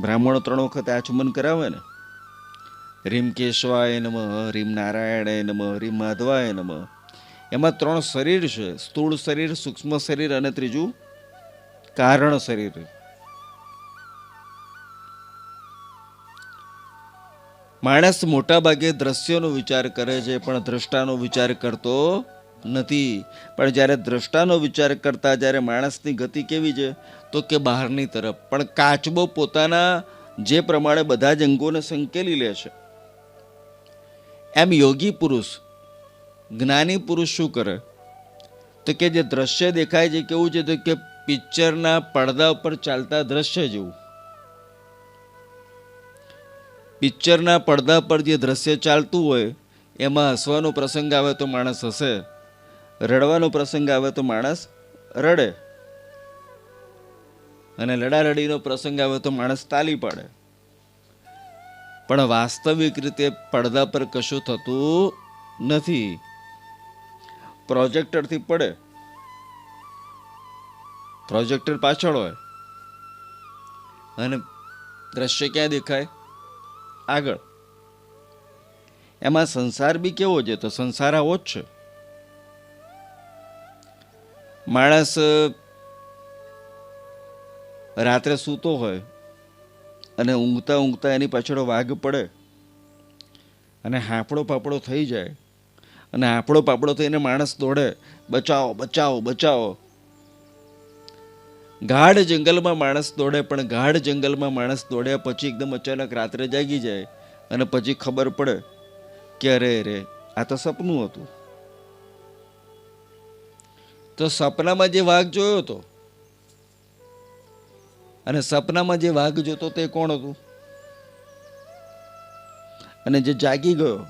બ્રાહ્મણો ત્રણ વખત આચમન કરાવે ને. રીમ કેશવાય નમ રીમ નારાયણાય નમ રીમ માધવાય નમ. એમાં ત્રણ શરીર છે, સ્થૂળ શરીર, સૂક્ષ્મ શરીર અને ત્રીજું કારણ શરીર. માણસ મોટા ભાગે દ્રશ્યનો વિચાર કરે છે, પણ દ્રષ્ટાનો વિચાર કરતો નથી. પણ જ્યારે દ્રષ્ટાનો વિચાર કરતા જ્યારે માણસની ગતિ કેવી છે, તો કે બહારની તરફ. પણ કાચબો પોતાના જે પ્રમાણે બધા જ અંગોને સંકેલી લે છે. એમ યોગી પુરુષ, જ્ઞાની પુરુષ શું કરે? તો કે જે દ્રશ્ય દેખાય છે, કેવું છે તો કે પિક્ચરના પડદા ઉપર ચાલતા દ્રશ્ય જેવું. પિક્ચરના પડદા પર જે દ્રશ્ય ચાલતું હોય, એમાં હસવાનો પ્રસંગ આવે તો માણસ હસે. રડવાનો પ્રસંગ આવે તો માણસ રડે. અને લડાલડીનો પ્રસંગ આવે તો માણસ તાલી પાડે. પણ વાસ્તવિક રીતે પડદા પર કશું થતું નથી. પ્રોજેક્ટરથી પડે. પ્રોજેક્ટર પાછળ હોય. અને દ્રશ્ય ક્યાં દેખાય? આગળ. એમાં સંસાર બી કેવો છે? તો સંસાર આવો જ છે. માણસ રાત્રે સૂતો હોય અને ઊંઘતા ઊંઘતા એની પાછળ વાઘ પડે અને હાંફળો પાપડો થઈ જાય અને હાંપડો પાપડો થઈને માણસ દોડે, બચાવો બચાવો બચાવો. ગાઢ જંગલમાં માણસ દોડે, પણ ગાઢ જંગલમાં માણસ દોડ્યા પછી એકદમ અચાનક રાત્રે જાગી જાય અને પછી ખબર પડે કે અરે રે, આ તો સપનું હતું. તો સપનામાં જે વાઘ જોયો હતો? અને સપનામાં જે વાઘ જોતો તે કોણ હતું? અને જે જાગી ગયો?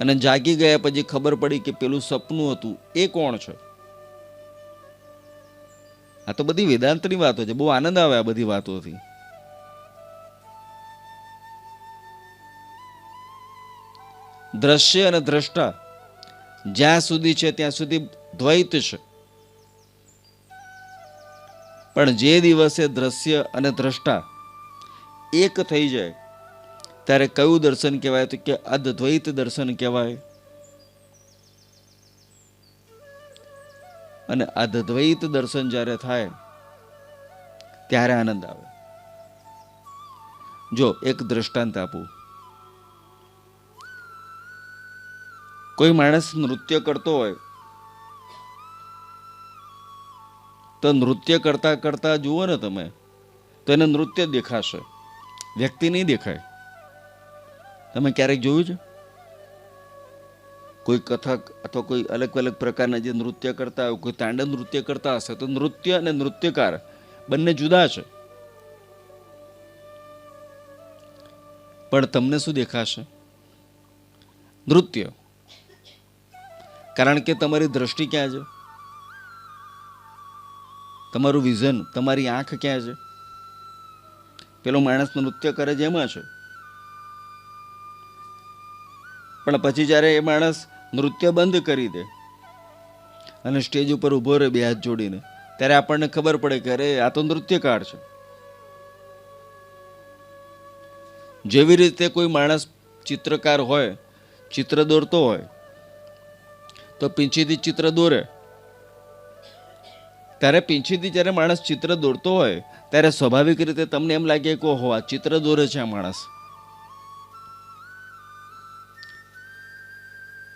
અને જાગી ગયા પછી ખબર પડી કે પેલું સપનું હતું, એ કોણ છે? આ તો બધી વેદાંતની વાતો છે, બહુ આનંદ આવે આ બધી વાતોથી. દ્રશ્ય અને દ્રષ્ટા. જ્યાં સુધી છે ત્યાં સુધી દ્વૈત છે. પણ જે દિવસે દ્રશ્ય અને દ્રષ્ટા એક થઈ જાય, ત્યારે કયું દર્શન કહેવાય તો કે અદ્વૈત દર્શન કહેવાય. અને અદ્વૈત દર્શન જ્યારે થાય, ત્યારે આનંદ આવે. જો એક દ્રષ્ટાંત આપું. કોઈ માણસ નૃત્ય કરતો હોય, તો નૃત્ય કરતા કરતા જુઓ ને તમે, તો એને નૃત્ય દેખાશે. વ્યક્તિ નહીં દેખાય. તમે ક્યારેક જોયું છે? કોઈ કથક અથવા કોઈ અલગ અલગ પ્રકારના જે નૃત્ય કરતા હોય, કોઈ તાંડવ નૃત્ય કરતા હશે, તો નૃત્ય અને નૃત્યકાર બંને જુદા છે. પણ તમને શું દેખાશે? નૃત્ય. કારણ કે તમારી દ્રષ્ટિ ક્યાં છે? તમારું વિઝન, તમારી આંખ ક્યાં છે? પેલો માણસ નૃત્ય કરે છે એમાં છે. પણ પછી જ્યારે એ માણસ નૃત્ય બંધ કરી દે અને સ્ટેજ ઉપર ઊભો રહે બે હાથ જોડીને, ત્યારે આપણને ખબર પડે કે અરે, આ તો નૃત્યકાર છે. જેવી રીતે કોઈ માણસ ચિત્રકાર હોય ચિત્ર દોરતો હોય તો પીંછીથી ચિત્ર દોરે. ત્યારે પીંછીથી જ્યારે માણસ ચિત્ર દોરતો હોય, ત્યારે સ્વાભાવિક રીતે તમને એમ લાગે કે ઓહો, આ ચિત્ર દોરે છે આ માણસ.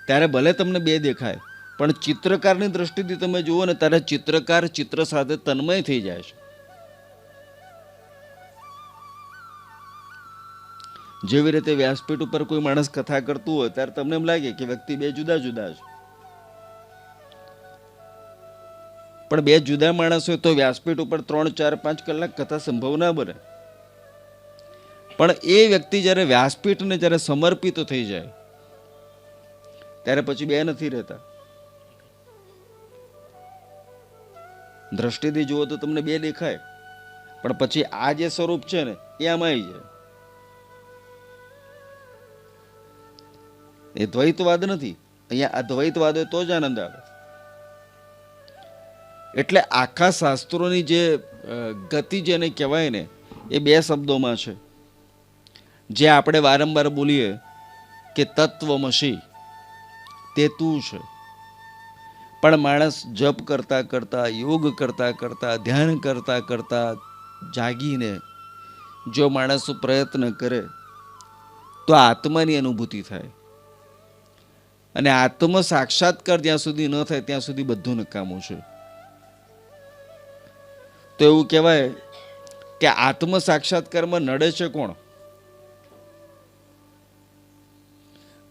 ત્યારે ભલે તમને બે દેખાય, પણ ચિત્રકારની દ્રષ્ટિથી તમે જુઓ ને ત્યારે ચિત્રકાર ચિત્ર સાથે તન્મય થઈ જાય છે. જેવી રીતે વ્યાસપીઠ ઉપર કોઈ માણસ કથા કરતું હોય, ત્યારે તમને એમ લાગે કે વ્યક્તિ બે જુદા જુદા છે. પણ બે જુદા માણસ હોય તો વ્યાસપીઠ ઉપર ત્રણ, ચાર, પાંચ કલાક કથા સંભવ ના બને. પણ એ વ્યક્તિ જ્યારે વ્યાસપીઠને જ્યારે સમર્પિત થઈ જાય, ત્યારે પછી બે નથી રહેતા. દ્રષ્ટિથી જુઓ તો તમને બે દેખાય, પણ પછી આ જે સ્વરૂપ છે ને, એ આમાં આવી જાય. એ દ્વૈતવાદ નથી, અહીંયા અદ્વૈતવાદ હોય તો જ આનંદ આવે. એટલે આખા શાસ્ત્રોની જે ગતિ જેને કહેવાય ને, એ બે શબ્દોમાં છે. જે આપણે વારંવાર બોલીએ કે તત્વમસી, તે તું છે. પણ માણસ જપ કરતા કરતા, યોગ કરતા કરતા, ધ્યાન કરતા કરતા જાગીને જો માણસ પ્રયત્ન કરે, તો આત્માની અનુભૂતિ થાય. અને આત્મ સાક્ષાત્કાર જ્યાં સુધી ન થાય, ત્યાં સુધી બધું નકામું છે. તો એવું કહેવાય કે આત્મ સાક્ષાત્કારમાં નડે છે કોણ?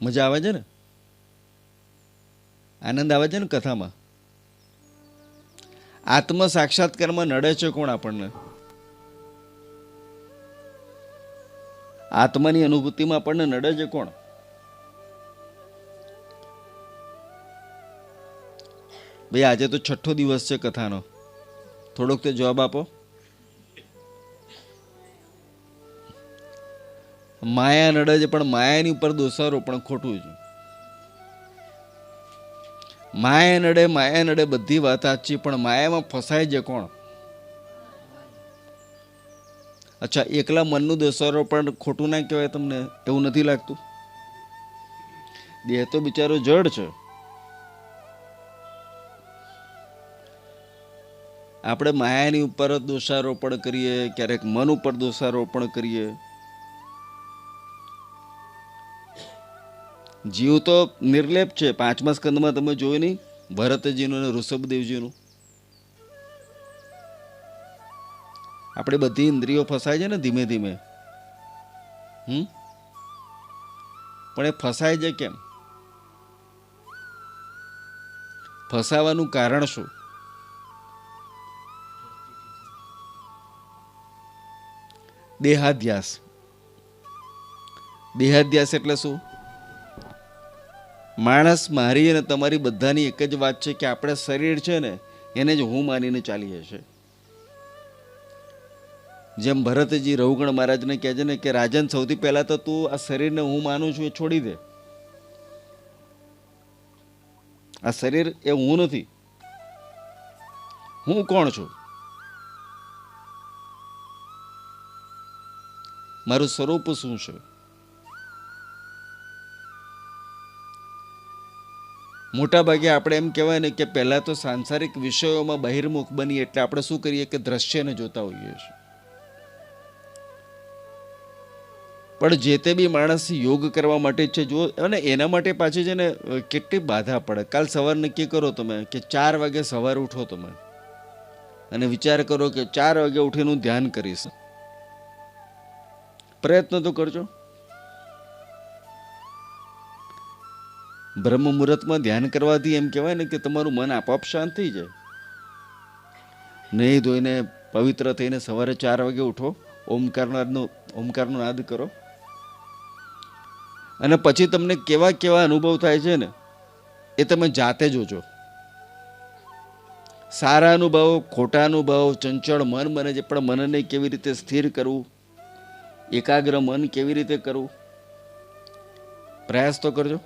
મજા આવે છે ને? આનંદ આવે છે ને કથામાં? આત્મ સાક્ષાત્કારમાં નડે છે કોણ આપણને? આત્માની અનુભૂતિમાં આપણને નડે છે કોણ? ભાઈ, આજે તો છઠ્ઠો દિવસ છે કથાનો. થોડોક તો જવાબ આપો. માયા નડે છે, પણ માયાની ઉપર દોષારો પણ ખોટું છે. માયા નડે માયા નડે બધી વાત સાચી, પણ માયામાં ફસાય છે કોણ? અચ્છા, એકલા મનનું દોષારો પણ ખોટું ના કહેવાય તમને? એવું નથી લાગતું? દેહ તો બિચારો જડ છે. આપણે માયાની ઉપર દોષારોપણ કરીએ, ક્યારેક મન ઉપર દોષારોપણ કરીએ. જીવ તો નિર્લેપ છે. પાંચમા સ્કંદમાં તમે જોયું નહીં? ભરતજીનું અને ઋષભદેવજીનું. આપણે બધી ઇન્દ્રિયો ફસાય છે ને ધીમે ધીમે. હમ? પણ એ ફસાય છે કેમ? ફસાવાનું કારણ શું? દેહાધ્યાસ. દેહાધ્યાસ એટલે શું? માણસ મારી અને તમારી બધાની એક જ વાત છે કે આપણે શરીર છે ને, એને જ હું માનીને ચાલીએ છીએ. જેમ ભરતજી રઘુગણ મહારાજને કહે છે ને કે રાજન સૌથી પહેલા તો તું આ શરીરને હું માનું છું એ છોડી દે. આ શરીર એ હું નથી. હું કોણ છું? મારું સ્વરૂપ શું છે? મોટા ભાગે આપણે એમ કહેવાય ને કે પહેલાં તો સાંસારિક વિષયોમાં બહિર્મુખ બની એટલે આપણે શું કરીએ કે દ્રશ્યને જોતા હોઈએ છીએ. પણ જે તે બી માણસ યોગ કરવા માટે છે જો અને એના માટે પાછી છે ને કેટલી બાધા પડે. કાલ સવાર નક્કી કરો તમે કે ચાર વાગે સવારે ઉઠો તમે અને વિચાર કરો કે ચાર વાગે ઉઠીને ધ્યાન કરીશ. પ્રયત્ન તો કરજો. બ્રહ્મ મુહૂર્તમાં ધ્યાન કરવાથી એમ કહેવાય ને કે તમારું મન આપોઆપ શાંત થઈ જાય. નહીં ધોઈને પવિત્ર થઈને સવારે ચાર વાગે ઉઠો, ઓમકારનો ઓમકારનો નાદ કરો. અને પછી તમને કેવા કેવા અનુભવ થાય છે ને, એ તમે જાતે જોજો. સારા અનુભવ, ખોટા અનુભવ, ચંચળ મન બને છે, પણ મનને કેવી રીતે સ્થિર કરવું? એકાગ્ર મન કેવી રીતે કરવું? પ્રયાસ તો કરજો.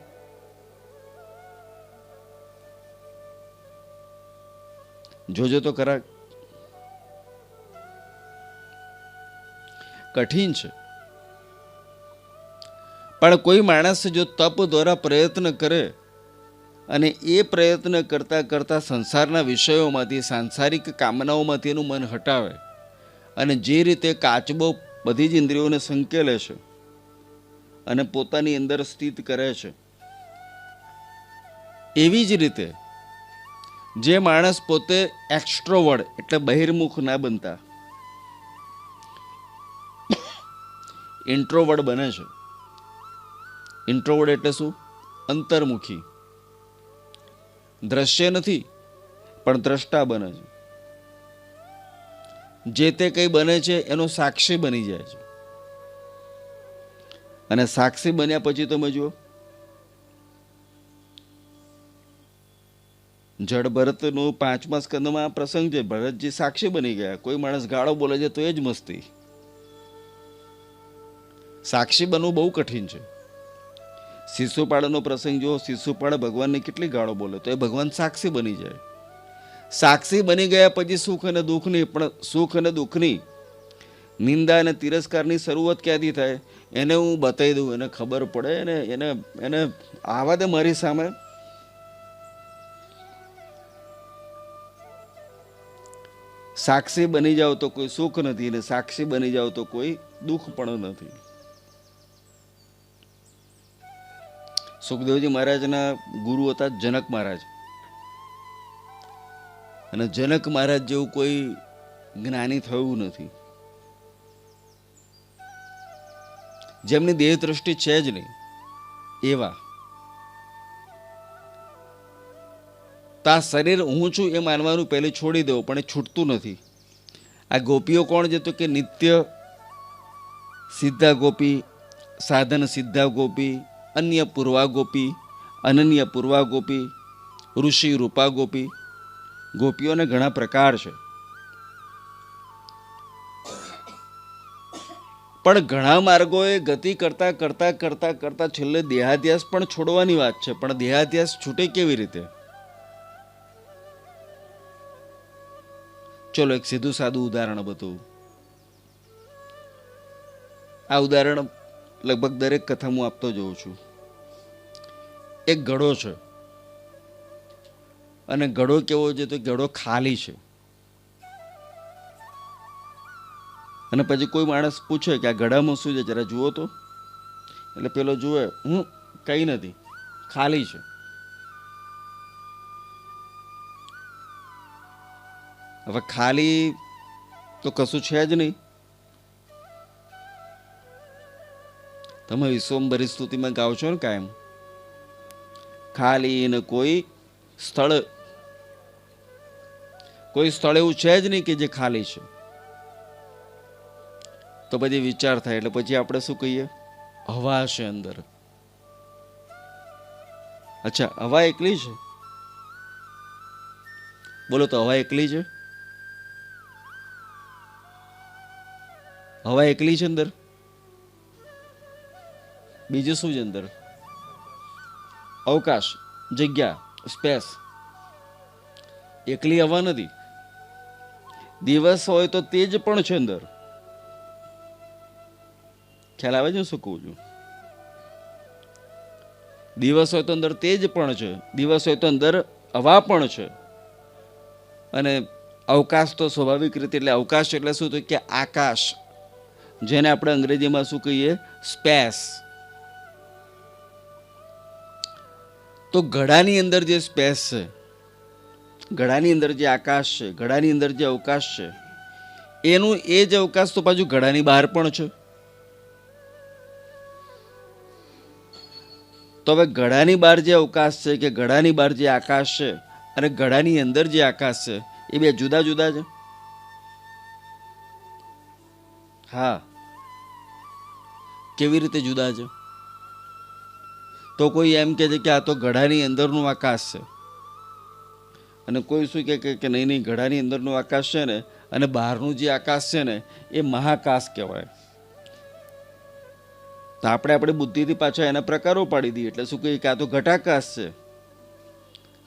જોજો તો ખરા. કઠિન છે. પણ કોઈ માણસ જો તપ દ્વારા પ્રયત્ન કરે અને એ પ્રયત્ન કરતા કરતા સંસારના વિષયોમાંથી, સાંસારિક કામનાઓમાંથી એનું મન હટાવે અને જે રીતે કાચબો બધી જ ઇન્દ્રિયોને સંકેલે છે અને પોતાની અંદર સ્થિત કરે છે. એવી જ રીતે જે માણસ પોતે એક્સ્ટ્રોવર્ડ એટલે બહિર્મુખ ના બનતા ઇન્ટ્રોવર્ડ બને છે. ઇન્ટ્રોવર્ડ એટલે શું? અંતર્મુખી. દ્રશ્ય નથી, પણ દ્રષ્ટા બને છે. જે તે કંઈ બને છે, એનો સાક્ષી બની જાય છે. અને સાક્ષી બન્યા પછી તમે જુઓ જડ ભરતનું પાંચમા સ્કંદમાં પ્રસંગ છે, ભરતજી સાક્ષી બની ગયા. કોઈ માણસ ગાળો બોલે છે તો એ જ મસ્તી. સાક્ષી બનવું બહુ કઠિન છે. શિશુપાળનો પ્રસંગ જો શિશુપાળ ભગવાનને કેટલી ગાળો બોલે, તો એ ભગવાન સાક્ષી બની જાય. સાક્ષી બની ગયા પછી સુખ અને દુઃખની, પણ સુખ અને દુઃખની નિંદા અને તિરસ્કારની શરૂઆત ક્યાંથી થાય? એને હું બતાવી દઉં, એને ખબર પડે ને એને એને આવા દે મારી સામે. સાક્ષી બની જાવ તો કોઈ સુખ નથી અને સાક્ષી બની જાવ તો કોઈ દુઃખ પણ નથી. સુખદેવજી મહારાજના ગુરુ હતા જનક મહારાજ. અને જનક મહારાજ જેવું કોઈ જ્ઞાની થયું નથી. જેમની દેહ દ્રષ્ટિ છે જ નહીં, એવા. તા શરીર હું છું એ માનવાનું પહેલે છોડી દેવું પણ એ છૂટતું નથી. આ ગોપીઓ કોણ છે કે નિત્ય સિદ્ધા ગોપી સાધન સિદ્ધા ગોપી અન્ય પૂર્વા ગોપી અનન્ય પૂર્વા ગોપી ઋષિ રૂપા ગોપી ગોપીઓને ઘણા પ્રકાર છે. પણ ઘણા માર્ગોએ ગતિ કરતા કરતા કરતા કરતા છેલ્લે દેહાધ્યાસ પણ છોડવાની વાત છે. પણ દેહાધ્યાસ છૂટે કેવી રીતે? ચલો એક સીધું સાદું ઉદાહરણ બધું આ ઉદાહરણ લગભગ દરેક કથા હું આપતો જોઉં છું. એક ઘડો છે. અને ઘડો કેવો છે તો ઘડો ખાલી છે. અને પછી કોઈ માણસ પૂછે કે આ ઘડામાં શું છે? જરા જુઓ તો. એટલે પેલો જુએ, હું કંઈ નથી, ખાલી છે. હવે ખાલી તો કશું છે જ નહીં. તમે વિશ્વંભરી સ્તુતિમાં ગાઓ છો ને કાયમ. ખાલી ને કોઈ સ્થળ કોઈ સ્થળ એવું છે જ નહીં કે જે ખાલી છે. તો પછી વિચાર થાય એટલે પછી આપણે શું કહીએ? હવા છે અંદર. અચ્છા, હવા એકલી છે? બોલો તો, હવા એકલી છે? હવા એકલી છે અંદર? બીજું શું છે અંદર? અવકાશ, જગ્યા, સ્પેસ. એકલી હવા નથી. દિવસ હોય તો તેજ પણ છે અંદર. ખ્યાલ આવે છે શું કહું છું? દિવસ હોય તો અંદર તેજ પણ છે. દિવસ હોય તો અંદર હવા પણ છે. અને અવકાશ તો સ્વાભાવિક રીતે એટલે અવકાશ એટલે શું તો કે આકાશ, જેને આપણે અંગ્રેજીમાં શું કહીએ? સ્પેસ. તો ઘડાની અંદર જે સ્પેસ છે ઘડાની અંદર જે આકાશ છે ઘડાની અંદર જે અવકાશ છે, એનું એ જ અવકાશ તો પાછું ઘડાની બહાર પણ છે. તો હવે ઘડાની બહાર જે અવકાશ છે કે ઘડાની બહાર જે આકાશ છે અને ઘડાની અંદર જે આકાશ છે, એ બે જુદા જુદા છે. હા. કેવી રીતે જુદા છે? તો કોઈ એમ કહે છે કે આ તો ઘડાની અંદરનું આકાશ છે. અને કોઈ શું કહે કે નહીં નહીં ઘડાની અંદરનું આકાશ છે ને, અને બહારનું જે આકાશ છે ને, એ મહાકાશ કહેવાય. તો આપણે આપણે બુદ્ધિથી પાછા એના પ્રકારો પાડી દઈએ. એટલે શું કહીએ કે આ તો ઘટાકાશ છે,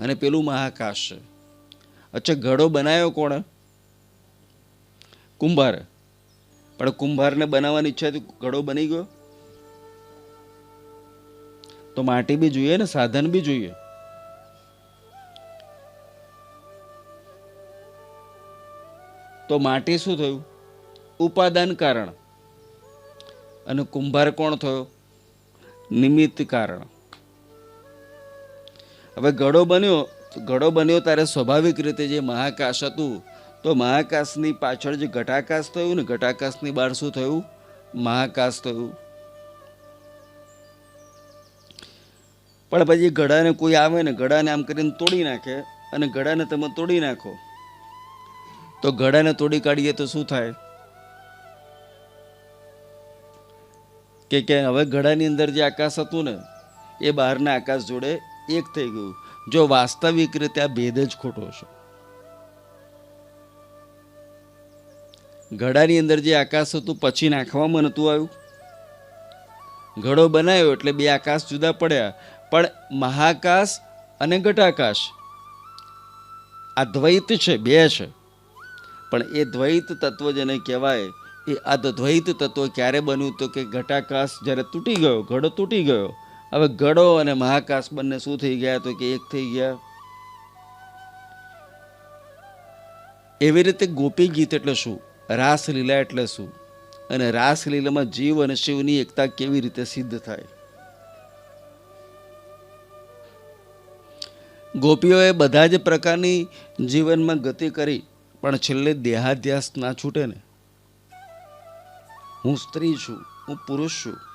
અને પેલું મહાકાશ છે. અચ્છા, ઘડો બનાવ્યો કોણે? કુંભાર. પણ કુંભારને બનાવવાની ઈચ્છાથી ઘડો બની ગયો? તો માટી બી જોઈએ ને, સાધન બી જોઈએ. તો માટી શું થયું? ઉપાદાન કારણ. અને કુંભાર કોણ થયો? નિમિત્ત કારણ. હવે ઘડો બન્યો ઘડો બન્યો ત્યારે સ્વાભાવિક રીતે જે મહાકાશ હતું, તો મહાકાશની પાછળ જે ઘટાકાશ થયું ને, ઘટાકાશની બહાર શું થયું? મહાકાશ થયું. પણ પછી ઘડાને કોઈ આવે ને ઘડાને આમ કરીને તોડી નાખે, અને ઘડાને તમે તોડી નાખો. તો ઘડાને તોડી કાઢીએ તો શું થાય? કે કે હવે ઘડાની અંદર જે આકાશ હતું ને, એ બહારના આકાશ જોડે એક થઈ ગયું. જો વાસ્તવિક રીતે આ ભેદ જ ખોટો છે ઘડાની અંદર જે આકાશ હતું, પછી નાખવામાં નહોતું આવ્યું. ઘડો બનાવ્યો એટલે બે આકાશ જુદા પડ્યા. પણ મહાકાશ અને ઘટાકાશ. આ દ્વૈત છે, બે છે. પણ એ દ્વૈત તત્વ જેને કહેવાય, એ આ દ્વૈત તત્વ ક્યારે બન્યું તો કે ઘટાકાશ જ્યારે તૂટી ગયો, ઘડો તૂટી ગયો. હવે ઘડો અને મહાકાશ બંને શું થઈ ગયા તો કે એક થઈ ગયા? એવી રીતે ગોપી ગીત એટલે શું? રાસલીલા એટલે શું? અને રાસલીલામાં જીવ અને શિવની એકતા કેવી રીતે સિદ્ધ થાય? ગોપીઓએ બધા જ પ્રકારની જીવનમાં ગતિ કરી. પણ છેલ્લે દેહાધ્યાસ ના છૂટે ને. હું સ્ત્રી છું હું પુરુષ છું.